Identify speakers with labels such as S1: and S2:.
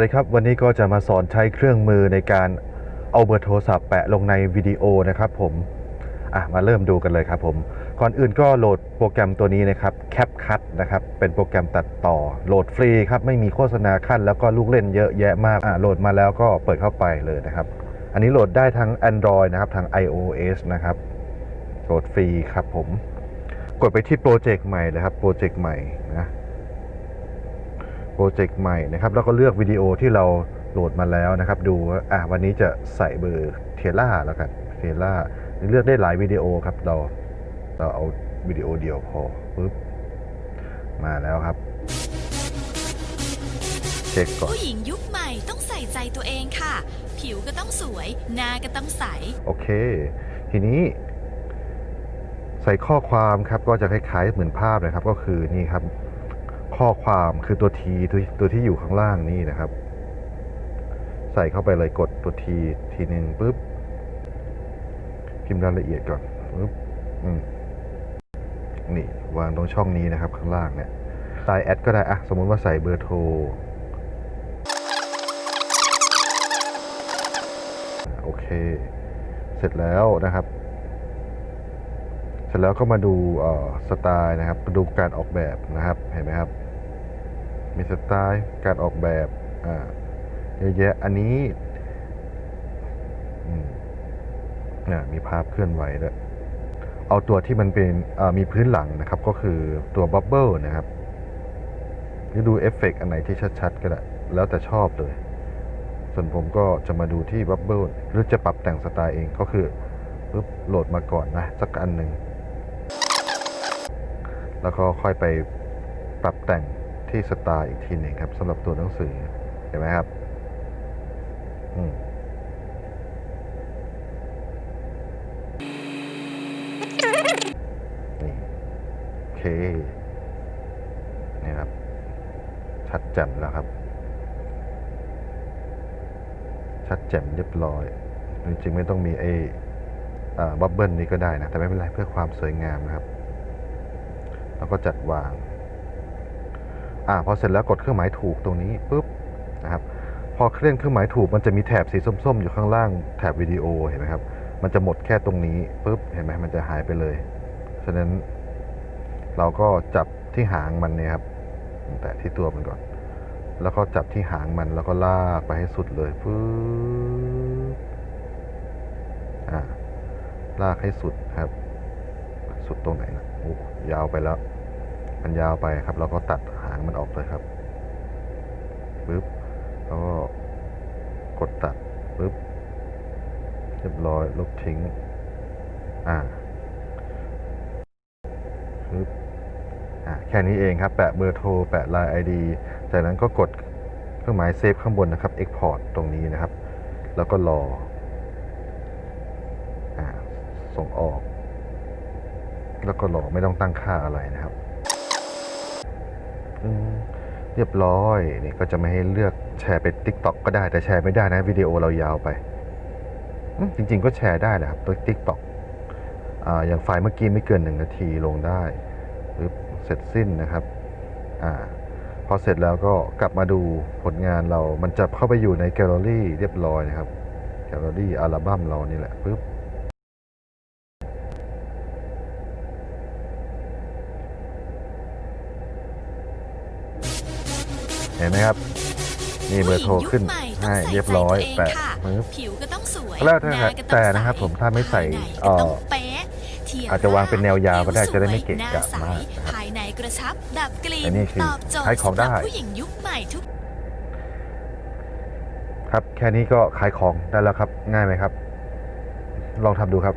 S1: สวัสดีครับวันนี้ก็จะมาสอนใช้เครื่องมือในการเอาเบอร์โทรศัพท์แปะลงในวิดีโอนะครับผมอะมาเริ่มดูกันเลยครับผม ก่อนอื่นก็โหลดโปรแกรมตัวนี้นะครับ CapCut นะครับเป็นโปรแกรมตัดต่อโหลดฟรีครับไม่มีโฆษณาขั้นแล้วก็ลูกเล่นเยอะแยะมากอะโหลดมาแล้วก็เปิดเข้าไปเลยนะครับ อันนี้โหลดได้ทั้ง Android นะครับทาง iOS นะครับโหลดฟรีครับผม กดไปที่โปรเจกต์ใหม่เลยครับโปรเจกต์ใหม่นะ โปรเจกต์ใหม่นะครับแล้วก็เลือกวิดีโอที่เราโหลดมาแล้วนะครับดูว่าอะวันนี้จะใส่เบอร์เทล่าแล้วกันเทล่าเลือกได้หลายวิดีโอครับเราเราเอาวิดีโอเดียวพอปึ๊บมาแล้วครับเช็คก่อน
S2: ผู้หญิงยุคใหม่ต้องใส่ใจตัวเองค่ะ ผิวก็ต้องสวย หน้าก็ต้องใส
S1: โอเค ทีนี้ ใส่ข้อความครับก็จะคล้ายๆเหมือนภาพนะครับ ก็คือนี่ครับ ข้อความคือตัวทีตัวตัวที่อยู่ข้างล่างนี่นะครับ ใส่เข้าไปเลยกดตัวทีทีหนึ่งปุ๊บ พิมพ์รายละเอียดก่อนปุ๊บอืมนี่วางตรงช่องนี้นะครับ ข้างล่างเนี่ยใส่แอดก็ได้อะสมมุติว่าใส่เบอร์โทรโอเค เสร็จแล้วนะครับ เสร็จแล้วก็มาดูสไตล์นะครับ ดูการออกแบบนะครับ เห็นไหมครับ มีสไตล์ การออกแบบอ่าเยอะแยะอันนี้อืมเนี่ยมีภาพเคลื่อนไหวด้วยเอาตัวที่มันเป็นมีพื้นหลังนะครับ ก็คือตัวบับเบิลนะครับหรือดูเอฟเฟกต์อันไหนที่ชัดๆ ก็ได้ แล้วแต่ชอบเลย ส่วนผมก็จะมาดูที่บับเบิลหรือจะปรับแต่งสไตล์เองก็คือปุ๊บโหลดมาก่อนนะ สักอันหนึ่ง แล้วก็ค่อยไปปรับแต่ง ที่สไตล์อีกทีหนึ่งครับสำหรับตัวหนังสือ เห็นไหมครับอืมนี่โอเคนี่ครับ ชัดแจ่มแล้วครับ ชัดแจ่มเรียบร้อย จริงๆ ไม่ต้องมีไอ้บับเบิลนี้ก็ได้นะ แต่ไม่เป็นไรเพื่อความสวยงามนะครับ แล้วก็จัดวาง อ่าพอเสร็จแล้วกดเครื่องหมายถูกตรงนี้ปุ๊บนะครับพอเคลื่อนเครื่องหมายถูกมันจะมีแถบสีส้มๆ อยู่ข้างล่างแถบวิดีโอเห็นไหมครับ มันจะหมดแค่ตรงนี้ปุ๊บเห็นไหมมันจะหายไปเลย ฉะนั้นเราก็จับที่หางมันเนี่ยครับ แตะที่ตัวมันก่อน แล้วก็จับที่หางมันแล้วก็ลากไปให้สุดเลยปึ๊บอ่าลากให้สุดครับ สุดตรงไหนนะโอ้ยาวไปแล้ว มันยาวไปครับ เราก็ตัดหางมันออกเลยครับปึ๊บแล้วก็กดตัดปึ๊บเรียบร้อยลบทิ้ง อ่าปึ๊บอ่าแค่นี้เองครับ แปะเบอร์โทร แปะ Line ID จากนั้นก็กดเครื่องหมายเซฟข้างบนนะครับ Export ตรงนี้นะครับ แล้วก็รออ่าส่งออก แล้วก็รอไม่ต้องตั้งค่าอะไรนะครับ เรียบร้อยนี่ก็จะไม่ให้เลือกแชร์ไป t ิ k t o k ก็ได้แต่แชร์ไม่ได้นะวิดีโอเรายาวไป จริง ๆ ก็แชร์ได้นะครับตัว t ิ k t o k อ่าอย่างไฟล์เมื่อกี้ไม่เกินหนึ่งนาทีลงได้ปึ๊บเสร็จสิ้นนะครับอพอเสร็จแล้วก็กลับมาดูผลงานเรา มันจะเข้าไปอยู่ในแกลเลอรี่เรียบร้อยนะครับ แกลเลอรี่อัลบั้มเรานี่แหละปึ๊บ เห็นไหมครับนี่เบอร์โทรขึ้น
S2: ผู้หญิงยุคใหม่ต้อง
S1: ให้
S2: ใส่
S1: เรียบร้อย
S2: ใจตัวเอง
S1: แปะ
S2: ค่ะ
S1: ปึ๊บ
S2: ผิวก็ต้องสวย
S1: แล้วถ้า
S2: หน้าก็
S1: แต่
S2: ต้อง
S1: นะครับ
S2: ใส
S1: ผมถ้าไม่ใส่
S2: ภายใน
S1: เอ่อ
S2: ก็ต้องเป๊ะเทีย
S1: อาจจะวางเป็นแนวยาวก็ได้
S2: ผิ
S1: จะได้ไม่
S2: สวย
S1: เกะกะ
S2: หน้ใส
S1: มากนะครับ
S2: ภายในกระชับดับกลิ่
S1: อั
S2: น
S1: นนี้คือ
S2: ตอบโจทย์
S1: ขายของได้
S2: สำหรับผู้หญิงยุคใหม่ทุก
S1: ครับแค่นี้ก็ขายของได้แล้วครับง่ายไหมครับ ลองทำดูครับ